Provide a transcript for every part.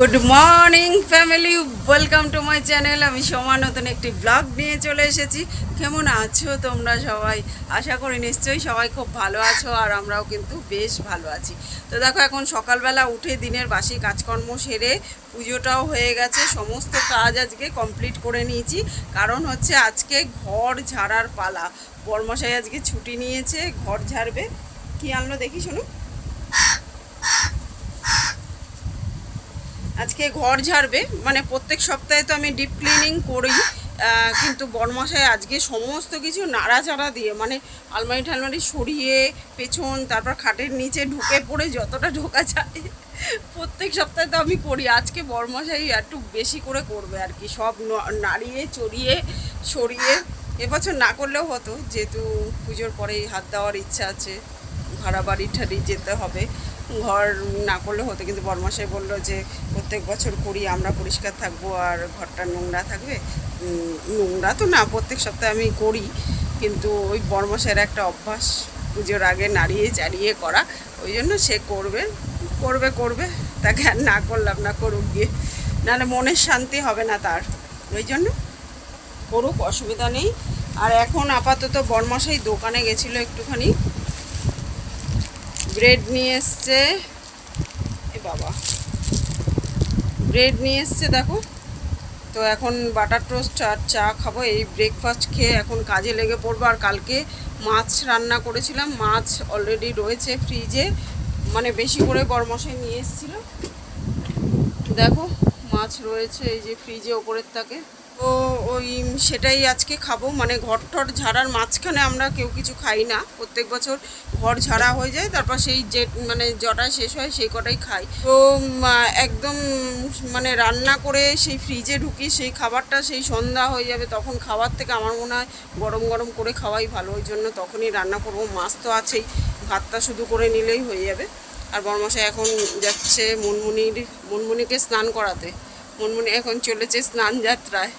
Good morning family welcome to my channel আমি সোমা, নতুন একটি ব্লগ নিয়ে চলে এসেছি। কেমন আছো তোমরা সবাই? আশা করি নিশ্চয়ই সবাই খুব ভালো আছো আর আমরাও কিন্তু বেশ ভালো আছি। তো দেখো, এখন সকালবেলা উঠে দিনের বাসি কাজকর্ম সেরে পুজোটাও হয়ে গেছে। সমস্ত কাজ আজকে কমপ্লিট করে নিয়েছি। কারণ হচ্ছে আজকে ঘর ঝাড়ার পালা। বর্মশাই আজকে ছুটি নিয়েছে, ঘর ঝাড়বে। কি আনলো দেখি, শোনো। আজকে ঘর ঝাড়বে। মানে প্রত্যেক সপ্তাহে তো আমি ডিপ ক্লিনিং করি। কিন্তু বরমাসায় আজকে সমস্ত কিছু নাড়াচাড়া দিয়ে মানে আলমারি ঠালমারি সরিয়ে পেছন, তারপর খাটের নিচে ঢুকে পড়ে যতটা ঢোকা যায়, প্রত্যেক সপ্তাহে তো আমি করি। আজকে বরমাসাই একটু বেশি করে করবে আর কি। সব নাড়িয়ে, চড়িয়ে, সরিয়ে, এবছর না করলেও হতো। যেহেতু পুজোর পরেই হাত দেওয়ার ইচ্ছা আছে, ভাড়া বাড়ি ঠাড়ি যেতে হবে। ঘর না করলে হতো, কিন্তু বরমাসাই বলল যে প্রত্যেক বছর করি, আমরা পরিষ্কার থাকব আর ঘরটা নোংরা থাকবে। নোংরা তো না, প্রত্যেক সপ্তাহে আমি করি, কিন্তু ওই বরমাসাইয়ের একটা অভ্যাস, পুজোর আগে নাড়িয়ে চাড়িয়ে করা, ওই জন্য সে করবে করবে করবে, তাকে আর না করলাম না করুক গিয়ে। নাহলে মনের শান্তি হবে না তার, ওই জন্য করুক, অসুবিধা নেই। আর এখন আপাতত বরমাসাই দোকানে গেছিল একটুখানি ব্রেড নিয়ে এসছে। এ বাবা। ব্রেড নিয়ে এসছে, দেখো। তো এখন বাটার টোস্ট আর চা খাব। এই ব্রেকফাস্ট খেয়ে এখন কাজে লেগে পড়ব। আর কালকে মাছ রান্না করেছিলাম। মাছ অলরেডি রয়েছে ফ্রিজে মানে বেশি করে গরমশাই নিয়ে এসেছিল। দেখো, মাছ রয়েছে এই যে ফ্রিজে ওপরের তাকে। তো ওই সেটাই আজকে খাব। মানে ঘর টর ঝাড়ার মাঝখানে আমরা কেউ কিছু খাই না। প্রত্যেক বছর ঘর ঝাড়া হয়ে যায়, তারপর সেই যে মানে জটা শেষ হয় সেই কটাই খাই। তো একদম মানে রান্না করে সেই ফ্রিজে ঢুকি, সেই খাবারটা সেই সন্ধ্যা হয়ে যাবে তখন খাবার থেকে আমার মনে হয় গরম গরম করে খাওয়াই ভালো। ওই জন্য তখনই রান্না করব। মাছ তো আছেই, ভাতটা শুধু করে নিলেই হয়ে যাবে। আর বরমশাই এখন যাচ্ছে মুনমুনির, মুনমুনিকে স্নান করাতে। মুনমুনি এখন চলেছে স্নান যাত্রায়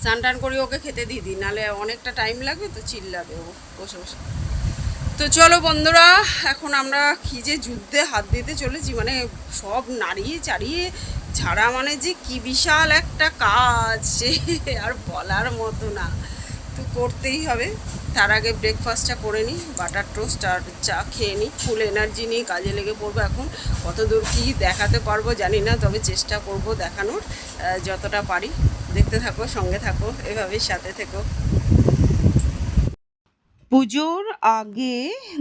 স্নান টান করে ওকে খেতে দিয়ে দিই নাহলে অনেকটা টাইম লাগবে তো চিল্লাবে ও, বসে বসে। তো চলো বন্ধুরা, এখন আমরা কি যে যুদ্ধে হাত দিতে চলেছি মানে সব নাড়িয়ে চাড়িয়ে ছাড়া মানে যে কি বিশাল একটা কাজ, সে আর বলার মতো না। তো করতেই হবে। তার আগে ব্রেকফাস্টটা করে নিই বাটার টোস্ট আর চা খেয়ে নিই। ফুল এনার্জি নিয়ে কাজে লেগে পড়ব এখন। কত দূর কী দেখাতে পারব জানি না, তবে চেষ্টা করব দেখানোর যতটা পারি। দেখতে থাকো, সঙ্গে থাকো, এভাবেই সাথে থেকো। পুজোর আগে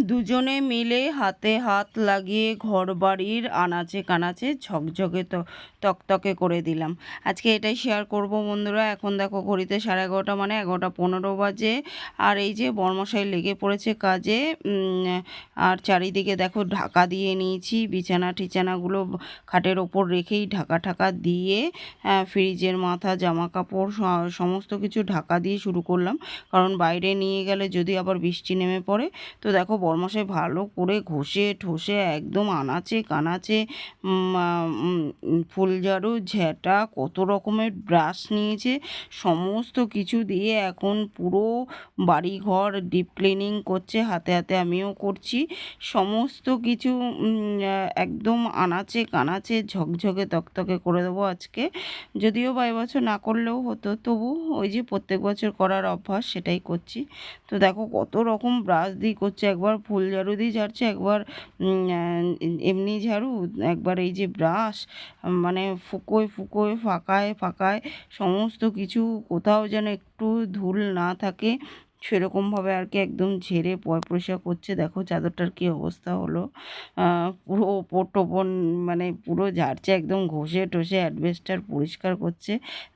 দুজনে মিলে হাতে হাত লাগিয়ে ঘর বাড়ির আনাচে কানাচে ঝকঝকে তকতকে করে দিলাম। আজকে এটাই শেয়ার করব বন্ধুরা। এখন দেখো ঘড়িতে সাড়ে এগারোটা মানে এগারোটা পনেরো বাজে। আর এই যে বর্মশাই লেগে পড়েছে কাজে আর চারিদিকে দেখো ঢাকা দিয়ে নিয়েছি, বিছানা টিছানাগুলো খাটের ওপর রেখেই ঢাকা ঢাকা দিয়ে ফ্রিজের মাথা, জামা কাপড় সমস্ত কিছু ঢাকা দিয়ে শুরু করলাম। কারণ বাইরে নিয়ে গেলে যদি আবার বৃষ্টি নেমে পড়ে। তো দেখো বরমাসে ভালো করে ঘষে ঠসে একদম আনাচে কানাচে ফুলঝাড়ু ঝেঁটা, কত রকমের ব্রাশ নিয়েছে, সমস্ত কিছু দিয়ে এখন পুরো বাড়িঘর ডিপ ক্লিনিং করছে, হাতে হাতে আমিও করছি। সমস্ত কিছু একদম আনাচে কানাচে ঝকঝকে তকতকে করে দেবো আজকে। যদিও বা এবছর না করলেও হতো, তবু ওই যে প্রত্যেক বছর করার অভ্যাস সেটাই করছি। তো দেখো কত রকম ব্রাশ দিয়ে করছে, একবার ফুল ঝাড়ু দিয়ে ঝাড়ছে, একবার এমনি ঝাড়ু, একবার এই যে ব্রাশ মানে ফুকোয় ফুকোয়, ফাঁকায় ফাঁকায়, সমস্ত কিছু কোথাও যেন একটু ধুল না থাকে। সেরকমভাবে আর কি একদম ঝেড়ে পয় পরিষ্কার করছে। দেখো চাদরটার কি অবস্থা হলো। পুরো ওপর টোপর মানে পুরো ঝাড়ছে একদম ঘষে টষে অ্যাডভেস্টার পরিষ্কার করছে।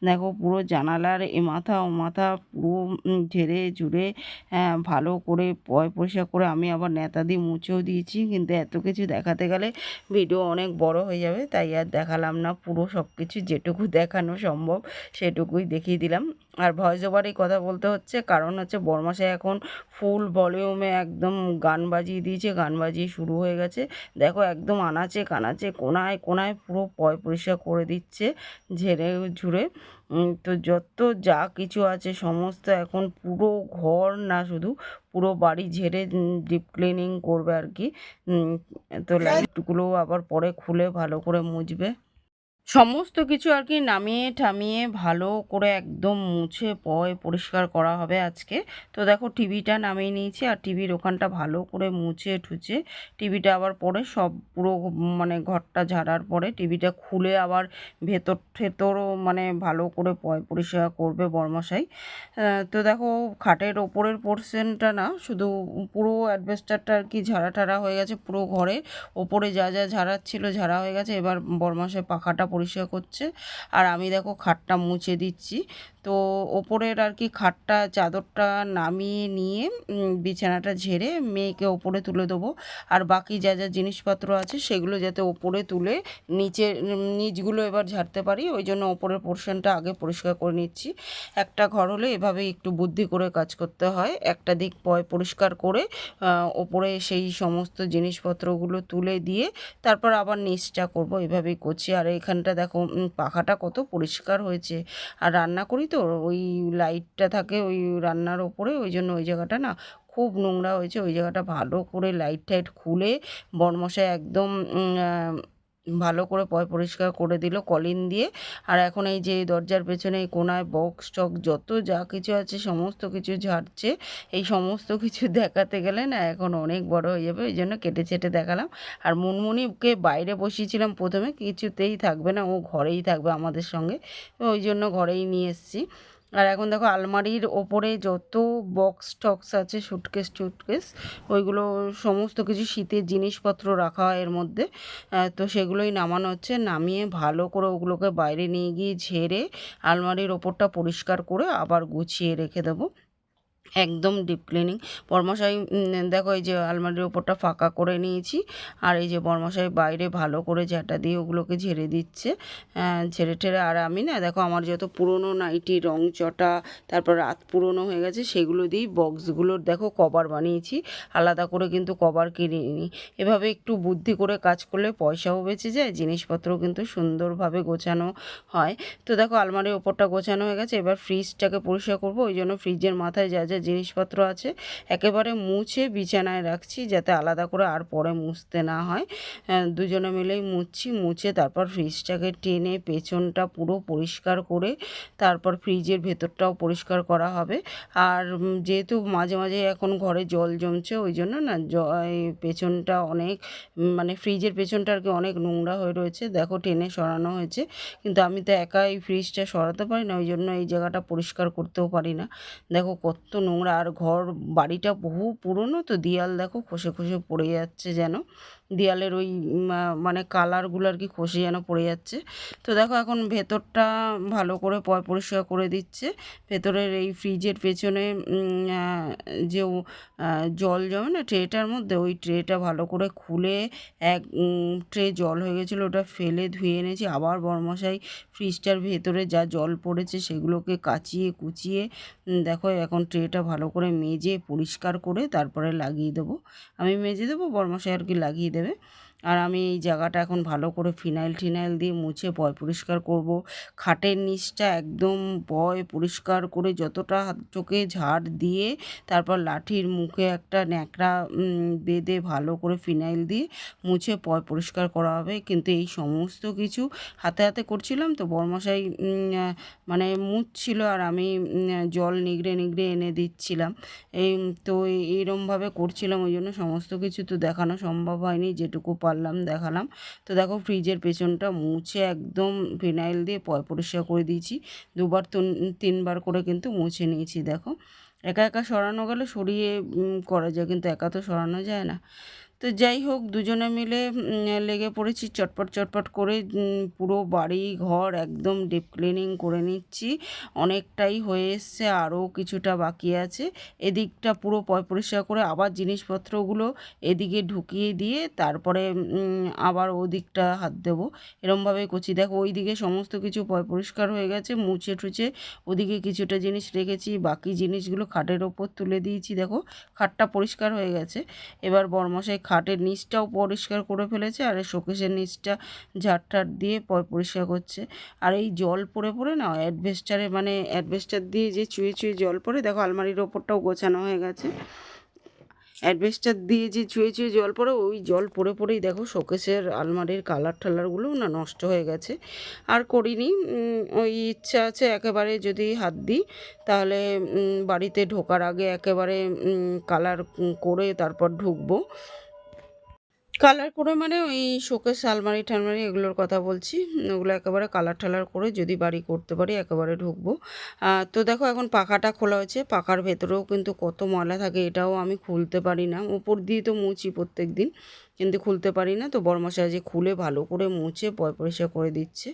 দেখো পুরো জানালার এ মাথা ও মাথা পুরো ঝেড়ে ঝুড়ে ভালো করে পয় পরিষ্কার করে আমি আবার নেতা দিয়ে মুছেও দিয়েছি। কিন্তু এত কিছু দেখাতে গেলে ভিডিও অনেক বড় হয়ে যাবে। তাই আর দেখালাম না। পুরো সব কিছু যেটুকু দেখানো সম্ভব সেটুকুই দেখিয়ে দিলাম। আর ভয়েস ওভারেই কথা বলতে হচ্ছে, কারণ হচ্ছে বরমাসে এখন ফুল ভলিউমে একদম গান বাজিয়ে দিয়েছে, গান বাজিয়ে শুরু হয়ে গেছে। দেখো একদম আনাচে কানাচে, কোনায় কোনায় পুরো পয় পরিষ্কার করে দিচ্ছে ঝেড়ে ঝুড়ে। তো যত যা কিছু আছে, সমস্ত এখন পুরো ঘর না শুধু, পুরো বাড়ি ঝেড়ে ডিপ ক্লিনিং করবে আর কি। তো লাইটগুলো আবার পরে খুলে ভালো করে মুছবে। সমস্ত কিছু আর কি নামিয়ে ঠামিয়ে ভালো করে একদম মুছে, পয়, পরিষ্কার করা হবে আজকে। তো দেখো টিভিটা নামিয়ে নিয়েছি আর টিভির ওখানটা ভালো করে মুছে ঠুচে টিভিটা আবার পরে সব পুরো মানে ঘরটা ঝাড়ার পরে টিভিটা খুলে আবার ভেতর ঠেতরও মানে ভালো করে পয় পরিষ্কার করবে বর্মশাই। তো দেখো খাটের ওপরের পোর্শনটা না শুধু পুরো অ্যাডভেস্টারটা আর কি ঝাড়া ঠাড়া হয়ে গেছে পুরো ঘরে। ওপরে যা যা ঝাড়ার ছিল ঝাড়া হয়ে গেছে। এবার বর্মাশাই পাখাটা পরিষ্কার করছে। আর আমি দেখো খাটটা মুছে দিচ্ছি। তো ওপরের আর কি খাটটা, চাদরটা নামিয়ে নিয়ে বিছানাটা ঝেড়ে মেয়েকে ওপরে তুলে দেবো। আর বাকি যা যা জিনিসপত্র আছে সেগুলো যাতে ওপরে তুলে নিচে নিচগুলো এবার ঝাড়তে পারি। ওই জন্য ওপরের পোর্শনটা আগে পরিষ্কার করে নিচ্ছি। একটা ঘর হলে এভাবে একটু বুদ্ধি করে কাজ করতে হয়। একটা দিক পয় পরিষ্কার করে ওপরে সেই সমস্ত জিনিসপত্রগুলো তুলে দিয়ে তারপর আবার নিচটা করব। এভাবেই করছি। আর এখানটা দেখো পাখাটা কত পরিষ্কার হয়েছে। আর রান্না করি তো, ওই লাইটটা থাকে ওই রান্নার ওপরে, ওই জন্য ওই জায়গাটা না খুব নোংরা হয়েছে। ওই জায়গাটা ভালো করে লাইট টাইট খুলে বনমশাই একদম ভালো করে পয়, পরিষ্কার করে দিল কলিন দিয়ে। আর এখন এই যে দরজার পেছনে এই কোনায় বক্স টক যত যা কিছু আছে, সমস্ত কিছু ঝাড়ছে। এই সমস্ত কিছু দেখাতে গেলে না এখন অনেক বড় হয়ে যাবে, ওই জন্য কেটে চেটে দেখালাম। আর মুনমুনিকে বাইরে বসিয়েছিলাম প্রথমে, কিছুতেই থাকবে না, ও ঘরেই থাকবে আমাদের সঙ্গে। ওই জন্য ঘরেই নিয়ে এসেছি। আর এখন দেখো আলমারির ওপরে যত বক্স টক্স আছে সুটকেস টুটকেস ওইগুলো সমস্ত কিছু শীতের জিনিসপত্র রাখা হয় এর মধ্যে। তো সেগুলোই নামানো হচ্ছে। নামিয়ে ভালো করে ওগুলোকে বাইরে নিয়ে গিয়ে ঝেড়ে আলমারির ওপরটা পরিষ্কার করে আবার গুছিয়ে রেখে দেবো। একদম ডিপ ক্লিনিং বরমশাই দেখো এই যে আলমারির ওপরটা ফাঁকা করে নিয়েছি, আর এই যে বরমশাই বাইরে ভালো করে ঝাঁটা দিয়ে ওগুলোকে ঝেড়ে দিচ্ছে ঝেড়ে ঠেড়ে। আর আমি না, দেখো আমার যত পুরনো নাইটি, রং চটা, তারপর রাত পুরনো হয়ে গেছে, সেগুলো দিয়েই বক্সগুলোর দেখো কভার বানিয়েছি, আলাদা করে কিন্তু কভার কিনিনি। এভাবে একটু বুদ্ধি করে কাজ করলে পয়সাও বেঁচে যায়, জিনিসপত্রও কিন্তু সুন্দরভাবে গোছানো হয়। তো দেখো আলমারির ওপরটা গোছানো হয়ে গেছে, এবার ফ্রিজটাকে পরিষ্কার করব, ওই জন্য ফ্রিজের মাথায় যা যা জিনিসপত্র আছে, একেবারে মুছে বিছানায় রাখছি যাতে আলাদা করে আর পরে মুছতে না হয়। দুজনে মিলেই মুছছি, মুছে তারপর ফ্রিজটাকে টেনে পেছনটা পুরো পরিষ্কার করে তারপর ফ্রিজের ভেতরটাও পরিষ্কার করা হবে। আর যেহেতু মাঝে মাঝে এখন ঘরে জল জমছে, ওই জন্য না পেছনটা অনেক মানে ফ্রিজের পেছনটা আর কি অনেক নোংরা হয়ে রয়েছে। দেখো টেনে সরানো হয়েছে, কিন্তু আমি তো একা এই ফ্রিজটা সরাতে পারি না, ওই জন্য এই জায়গাটা পরিষ্কার করতেও পারি না। দেখো কত নোংরা আর ঘর বাড়িটা বহু পুরনো তো দেয়াল দেখো খসে খসে পড়ে যাচ্ছে যেন। দেয়ালের ওই মানে কালারগুলো আর কি খসে যেন পড়ে যাচ্ছে। তো দেখো এখন ভেতরটা ভালো করে পরিষ্কার করে দিচ্ছে। ভেতরের এই ফ্রিজের পেছনে যে জল জমে না ট্রেটার মধ্যে, ওই ট্রেটা ভালো করে খুলে এক ট্রে জল হয়ে গেছিল, ওটা ফেলে ধুয়ে এনেছি। আবার বরমশাই ফ্রিজটার ভেতরে যা জল পড়েছে সেগুলোকে কাচিয়ে, কুচিয়ে দেখো এখন ট্রেটা ভালো করে মেজে, পরিষ্কার করে তারপরে লাগিয়ে দেবো। আমি মেজে দেবো, বরমশাই আর কি লাগিয়ে দেবে। üzere আর আমি এই জায়গাটা এখন ভালো করে ফিনাইল টিনাইল দিয়ে মুছে পয় পরিষ্কার করব। খাটের নিচটা একদম পয় পরিষ্কার করে যতটা চোখে ঝাড় দিয়ে তারপর লাঠির মুখে একটা ন্যাকড়া বেঁধে ভালো করে ফিনাইল দিয়ে মুছে পয় পরিষ্কার করা হবে। কিন্তু এই সমস্ত কিছু হাতে হাতে করছিলাম তো বরমশাই মানে মুছছিল আর আমি জল নিগড়ে নিগড়ে এনে দিচ্ছিলাম। এই, তো এইরমভাবে করছিলাম, ওই জন্য সমস্ত কিছু তো দেখানো সম্ভব হয়নি। যেটুকু পারলাম, দেখালাম। তো দেখো ফ্রিজের পেছনটা মুছে একদম ফিনাইল দিয়ে পরিষ্কার করে দিয়েছি। দুবার তিনবার করে কিন্তু মুছে নিয়েছি, দেখো। একা একা সরানো গেলে সরিয়ে করা যায়, কিন্তু একা তো সরানো যায় না। তো যাই হোক, দুজনে মিলে লেগে পড়েছি, চটপট চটপট করে পুরো বাড়ি, ঘর একদম ডিপ ক্লিনিং করে নিচ্ছি। অনেকটাই হয়ে এসছে, আরও কিছুটা বাকি আছে। এদিকটা পুরো পয়, পরিষ্কার করে আবার জিনিসপত্রগুলো এদিকে ঢুকিয়ে দিয়ে তারপরে আবার ওদিকটা হাত দেবো। এরমভাবে করছি। দেখো, ওইদিকে সমস্ত কিছু পয়, পরিষ্কার হয়ে গেছে, মুছে টুছে ওদিকে কিছুটা জিনিস রেখেছি, বাকি জিনিসগুলো খাটের ওপর তুলে দিয়েছি। দেখো, খাটটা পরিষ্কার হয়ে গেছে। এবার বরমশাই খাটের নিচটাও পরিষ্কার করে ফেলেছে আর শোকেশের নিচটা ঝাড় দিয়ে পরিষ্কার করছে। আর এই জল পড়ে পড়ে না, অ্যাডভেস্টারে মানে অ্যাডভেস্টার দিয়ে যে চুয়ে চুয়ে জল পড়ে, দেখো আলমারির ওপরটাও গোছানো হয়ে গেছে। অ্যাডভেস্টার দিয়ে যে চুয়ে চুয়ে জল পড়ে, ওই জল পড়ে, পড়েই দেখো শোকেসের আলমারির কালার টালারগুলো না নষ্ট হয়ে গেছে। আর করিনি ওই ইচ্ছা আছে একেবারে যদি হাত দিই, তাহলে বাড়িতে ঢোকার আগে একেবারে কালার করে তারপর ঢুকবো। কালার করে মানে ওই শোকেস আলমারি ঠালমারি এগুলোর কথা বলছি। ওগুলো একেবারে কালার ঠালার করে যদি বাড়ি করতে পারি একেবারে ঢুকবো। তো দেখো এখন পাখাটা খোলা হয়েছে। পাখার ভেতরেও কিন্তু কত ময়লা থাকে এটাও আমি খুলতে পারি না। উপর দিয়ে তো মুছি প্রত্যেক দিন কিন্তু খুলতে পারি না। তো বড়মশাই যে খুলে ভালো করে মুছে পয় পরিষ্কার করে দিচ্ছে।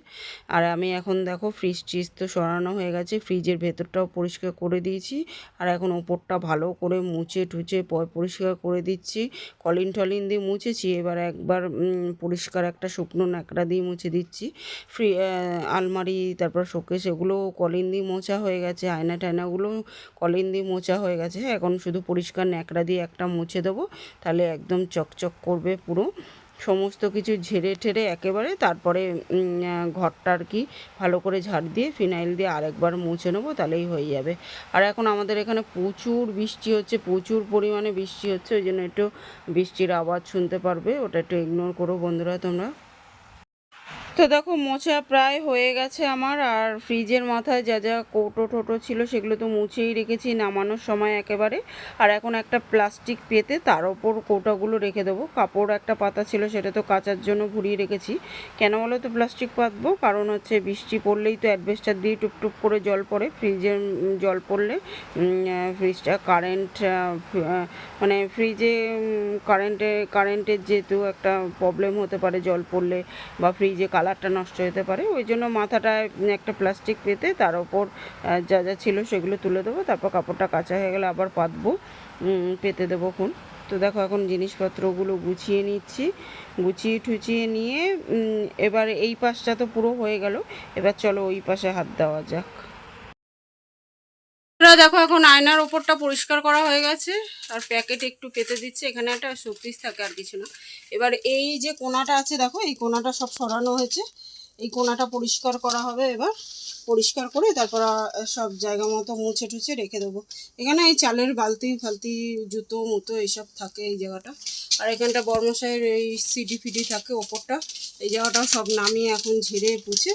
আর আমি এখন দেখো ফ্রিজ ট্রিজ তো সরানো হয়ে গেছে। ফ্রিজের ভেতরটাও পরিষ্কার করে দিয়েছি। আর এখন ওপরটা ভালো করে মুছে টুচে পয় পরিষ্কার করে দিচ্ছি। কলিন টলিন দিয়ে মুছেছি। এবার একবার পরিষ্কার একটা শুকনো ন্যাকড়া দিয়ে মুছে দিচ্ছি। ফ্রি আলমারি, তারপর শোকেস এগুলো কলিন দিয়ে মোছা হয়ে গেছে। আয়না টায়নাগুলো কলিন দিয়ে মোছা হয়ে গেছে। এখন শুধু পরিষ্কার ন্যাকড়া দিয়ে একটা মুছে দেবো। তাহলে একদম চকচক করবে পুরো সমস্ত কিছু ঝেড়ে ঠেড়ে একেবারে তারপরে ঘরটা আর কি ভালো করে ঝাড় দিয়ে, ফিনাইল দিয়ে আরেকবার মুছে নেব, তাহলেই হয়ে যাবে। আর এখন আমাদের এখানে প্রচুর বৃষ্টি হচ্ছে, প্রচুর পরিমাণে বৃষ্টি হচ্ছে, ওই জন্য একটু বৃষ্টির আওয়াজ শুনতে পারবে, ওটা একটু ইগনোর করো বন্ধুরা তোমরা। তো দেখো মোছা প্রায় হয়ে গেছে আমার, আর ফ্রিজের মাথায় যা যা কৌটো টোটো ছিল সেগুলো তো মুছেই রেখেছি নামানোর সময় একেবারে। আর এখন একটা প্লাস্টিক পেতে তার ওপর কৌটাগুলো রেখে দেবো। কাপড় একটা পাতা ছিল সেটা তো কাচার জন্য ঘুরিয়ে রেখেছি। কেন বলো তো প্লাস্টিক পাতবো? কারণ হচ্ছে বৃষ্টি পড়লেই তো অ্যাডভেস্টার দিয়ে টুপটুপ করে জল পড়ে। ফ্রিজের জল পড়লে ফ্রিজটা কারেন্ট মানে ফ্রিজে কারেন্টে, কারেন্টের যেহেতু একটা প্রবলেম হতে পারে জল পড়লে বা ফ্রিজে কালারটা নষ্ট হতে পারে। ওই জন্য মাথাটা একটা প্লাস্টিক পেতে তার ওপর যা যা ছিল সেগুলো তুলে দেবো, তারপর কাপড়টা কাঁচা হয়ে গেলে আবার পাতবো পেতে দেবো খুন তো দেখো এখন জিনিসপত্রগুলো গুছিয়ে নিচ্ছি। গুছিয়ে ঠুচিয়ে নিয়ে এবার এই পাশটা তো পুরো হয়ে গেল। এবার চলো ওই পাশে হাত দেওয়া যাক। দেখো এখন আয়নার ওপরটা পরিষ্কার করা হয়ে গেছে। আর প্যাকেট একটু পেতে দিচ্ছে। এখানে একটা শোপিস থাকে আর কিছু না। এবার এই যে কোনাটা আছে, দেখো, এই কোনাটা সব সরানো হয়েছে। এই কোনাটা পরিষ্কার করা হবে এবার। পরিষ্কার করে তারপর সব জায়গা মতো মুছে টুছে রেখে দেবো। এখানে এই চালের বালতি, ফালতি, জুতো, মুতো এইসব থাকে এই জায়গাটা। আর এখানটা বর্মশাইয়ের এই সিডি ফিডি থাকে ওপরটা। এই জায়গাটাও সব নামিয়ে এখন ঝেড়ে পুছে।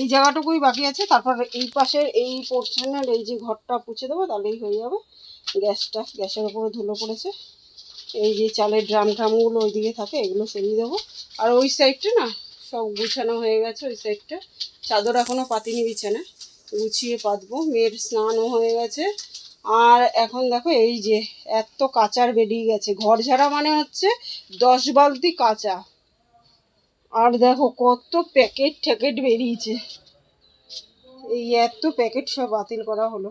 এই জায়গাটুকুই বাকি আছে। তারপর এই পাশের এই পোর্শনের এই যে ঘরটা পুছে দেবো, তাহলেই হয়ে যাবে গ্যাসটা। গ্যাসের ওপরে ধুলো পড়েছে। এই যে চালের ড্রাম ট্রামগুলো ওইদিকে থাকে, এগুলো সরিয়ে দেবো। আর ওই সাইডটা না সব গুছানো হয়ে গেছে ওই সাইডটা চাদর এখনও পাতিনি বিছানায় গুছিয়ে পাতবো। মেয়ের স্নানও হয়ে গেছে। আর এখন দেখো এই যে এত কাঁচার বেরিয়ে গেছে। ঘর ঝাড়া মানে হচ্ছে দশ বালতি কাঁচা। আর দেখো কত প্যাকেট ট্যাকেট বেরিয়েছে। এই এত প্যাকেট সব বাতিল করা হলো।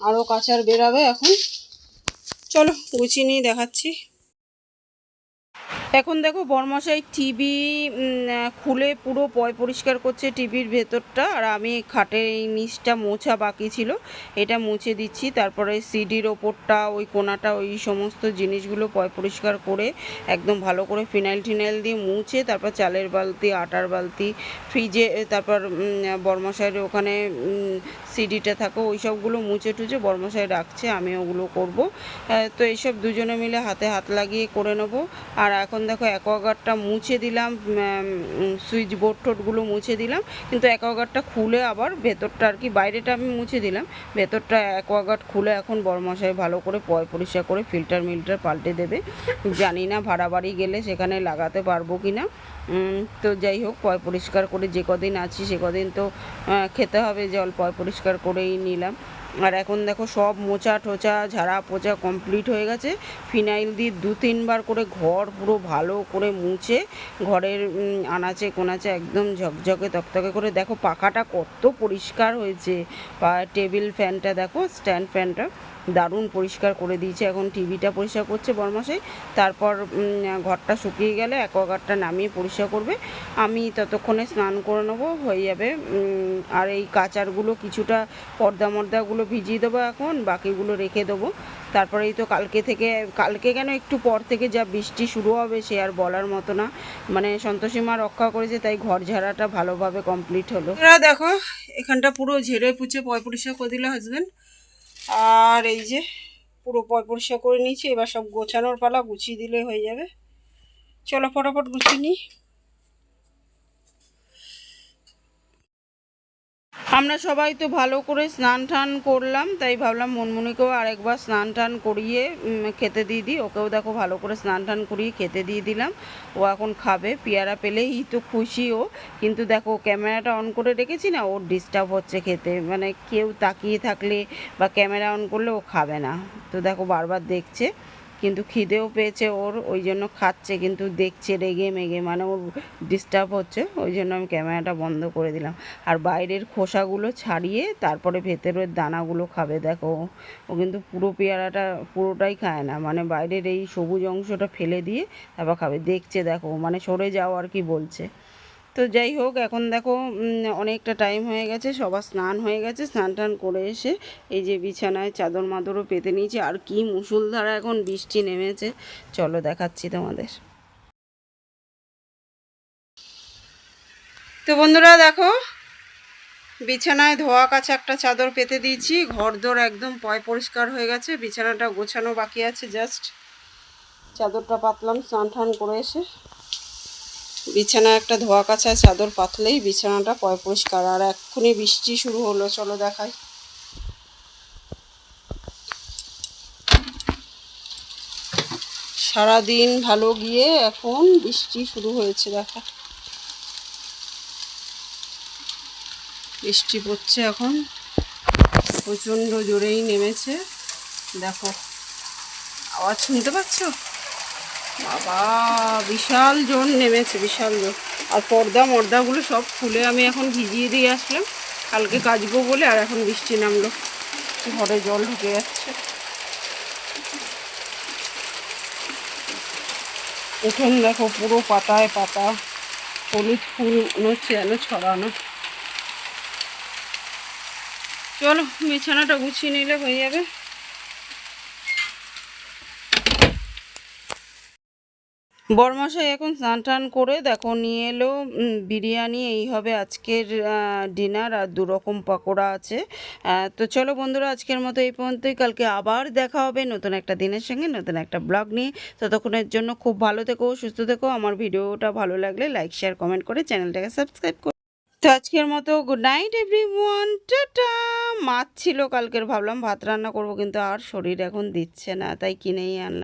আরও কাচার বেরাবে এখন। চলো গুছিয়ে নিয়ে দেখাচ্ছি। এখন দেখো বরমশাই টিভি খুলে পুরো পয় পরিষ্কার করছে টিভির ভেতরটা, আর আমি খাটের এই নিচটা মোছা বাকি ছিল, এটা মুছে দিচ্ছি, তারপরে সিডির ওপরটা, ওই কোনাটা, ওই সমস্ত জিনিসগুলো পয় পরিষ্কার করে একদম ভালো করে ফিনাইল টিনাইল দিয়ে মুছে, তারপর চালের বালতি, আটার বালতি, ফ্রিজে তারপর বরমশাইয়ের ওখানে সিডিটা থাকো, ওই সবগুলো মুছে টুচে বরমশাই রাখছে, আমি ওগুলো করব। তো এইসব দুজনে মিলে হাতে হাত লাগিয়ে করে নেব, আর এখন দেখো অ্যাকোয়াগার্ডটা মুছে দিলাম সুইচ বোর্ড টোটগুলো মুছে দিলাম, কিন্তু অ্যাকোয়াগার্ডটা খুলে আবার ভেতরটা আর কি, বাইরেটা আমি মুছে দিলাম, ভেতরটা অ্যাকোয়াগার্ড খুলে এখন বড়মশাই ভালো করে পয় পরিষ্কার করে ফিল্টার মিল্টার পাল্টে দেবে, জানি না ভাড়া বাড়ি গেলে সেখানে লাগাতে পারব কি না তো যাই হোক, পয় পরিষ্কার করে যে কদিন আছি সে কদিন তো খেতে হবে জল, পয় পরিষ্কার করেই নিলাম আর এখন দেখো সব মোচা টোচা, ঝাড়া পোচা কমপ্লিট হয়ে গেছে। ফিনাইল দিয়ে দু তিনবার করে ঘর পুরো ভালো করে মুছে, ঘরের আনাচে কোনাচে একদম ঝকঝকে তকতকে করে। দেখো পাখাটা কত পরিষ্কার হয়েছে। টেবিল ফ্যানটা দেখো স্ট্যান্ড ফ্যানটা দারুণ পরিষ্কার করে দিয়েছে। এখন টিভিটা পরিষ্কার করছে বরমাসাই তারপর ঘরটা শুকিয়ে গেলে অ্যাকোয়াগার্ডটা নামিয়ে পরিষ্কার করবে। আমি ততক্ষণে স্নান করে নেব, হয়ে যাবে। আর এই কাচারগুলো কিছুটা পর্দা মর্দাগুলো ভিজিয়ে দেবো এখন, বাকিগুলো রেখে দেবো। তারপরে এই তো কালকে থেকে, কালকে কেন একটু পর থেকে যা বৃষ্টি শুরু হবে সে আর বলার মতো না। মানে সন্তোষী মা রক্ষা করেছে, তাই ঘর ঝাড়াটা ভালোভাবে কমপ্লিট হলো। দেখো, এখানটা পুরো ঝেড়ে পুছে পয় পরিষ্কার করে দিল হাজব্যান্ড আর এই যে, পুরো পয় পরিষ্কার করে নিয়েছি, এবার সব গোছানোর পালা গুছিয়ে দিলে হয়ে যাবে। চলো ফটাফট গুছিয়ে নিই। আমরা সবাই তো ভালো করে স্নান টান করলাম, তাই ভাবলাম মনমুনিকেও আরেকবার স্নান টান করিয়ে খেতে দিয়ে দিই। ওকেও দেখো ভালো করে স্নান টান করিয়ে খেতে দিয়ে দিলাম। ও এখন খাবে, পেয়ারা পেলেই তো খুশি ও। কিন্তু দেখো, ক্যামেরাটা অন করে রেখেছি না, ওর ডিস্টার্ব হচ্ছে খেতে। মানে কেউ তাকিয়ে থাকলে বা ক্যামেরা অন করলে ও খাবে না। তো দেখো বারবার দেখছে। কিন্তু খিদেও পেয়েছে, ওর ওই জন্য খাচ্ছে, কিন্তু দেখছে, রেগে মেগে মানে ওর ডিস্টার্ব হচ্ছে, ওই জন্য আমি ক্যামেরাটা বন্ধ করে দিলাম। আর বাইরের খোসাগুলো ছাড়িয়ে তারপরে ভেতরের দানাগুলো খাবে, দেখো। ও কিন্তু পুরো পেয়ারাটা পুরোটাই খায় না মানে বাইরের এই সবুজ অংশটা ফেলে দিয়ে তারপর খাবে। দেখছে, দেখো মানে সরে যাও আর কি বলছে। তো যাই হোক, এখন দেখো অনেকটা টাইম হয়ে গেছে, সবার স্নান হয়ে গেছে, স্নান টান করে এসে এই যে বিছানায় চাদর মাদরও পেতে নিয়েছে, আর কি মুসুলধারা এখন বৃষ্টি নেমেছে। চলো দেখাচ্ছি তোমাদের। তো বন্ধুরা দেখো, বিছানায় ধোয়া কাছে একটা চাদর পেতে দিয়েছি ঘর দোর একদম পয় পরিষ্কার হয়ে গেছে, বিছানাটা গোছানো বাকি আছে জাস্ট চাদরটা পাতলাম, স্নান টান করে এসে বিছানা একটা ধোয়া কাছা চাদর পাতলেই বিছানাটা পয় পরিষ্কার। আর এক্ষুনি বৃষ্টি শুরু হলো, চলো দেখাই। সারাদিন ভালো গিয়ে এখন বৃষ্টি শুরু হয়েছে, দেখা। বৃষ্টি পড়ছে এখন। প্রচণ্ড জোরেই নেমেছে, দেখো। আওয়াজ শুনতে পাচ্ছ? বাবা, বিশাল জোর নেমেছে, বিশাল জোর আর পর্দা মর্দাগুলো সব খুলে আমি এখন ভিজিয়ে দিয়ে আসলাম। কালকে কাচবো বলে আর এখন বৃষ্টি নামলো। ঘরে জল ঢুকে যাচ্ছে। উঠোন দেখো পুরো পাতায় পাতা, হলুদ ফুল হচ্ছে যেন ছড়ানো। চলো, বিছানাটা গুছিয়ে নিলে হয়ে যাবে। বরমশাই এখন স্নান টান করে দেখো নিয়ে এলো বিরিয়ানি, এই হবে আজকের ডিনার আর দু রকম পকোড়া আছে। তো চলো বন্ধুরা, আজকের মতো এই পর্যন্তই। কালকে আবার দেখা হবে নতুন একটা দিনের সঙ্গে, নতুন একটা ব্লগ নিয়ে। ততক্ষণের জন্য খুব ভালো থেকো, সুস্থ থেকো। আমার ভিডিওটা ভালো লাগলে লাইক শেয়ার কমেন্ট করে চ্যানেলটাকে সাবস্ক্রাইব করো তো আজকের মতো গুড নাইট এভরিওয়ান টাটা। মাছ ছিল কালকের, ভাবলাম ভাত রান্না করব, কিন্তু আর শরীর এখন দিচ্ছে না, তাই কিনেই আনলাম।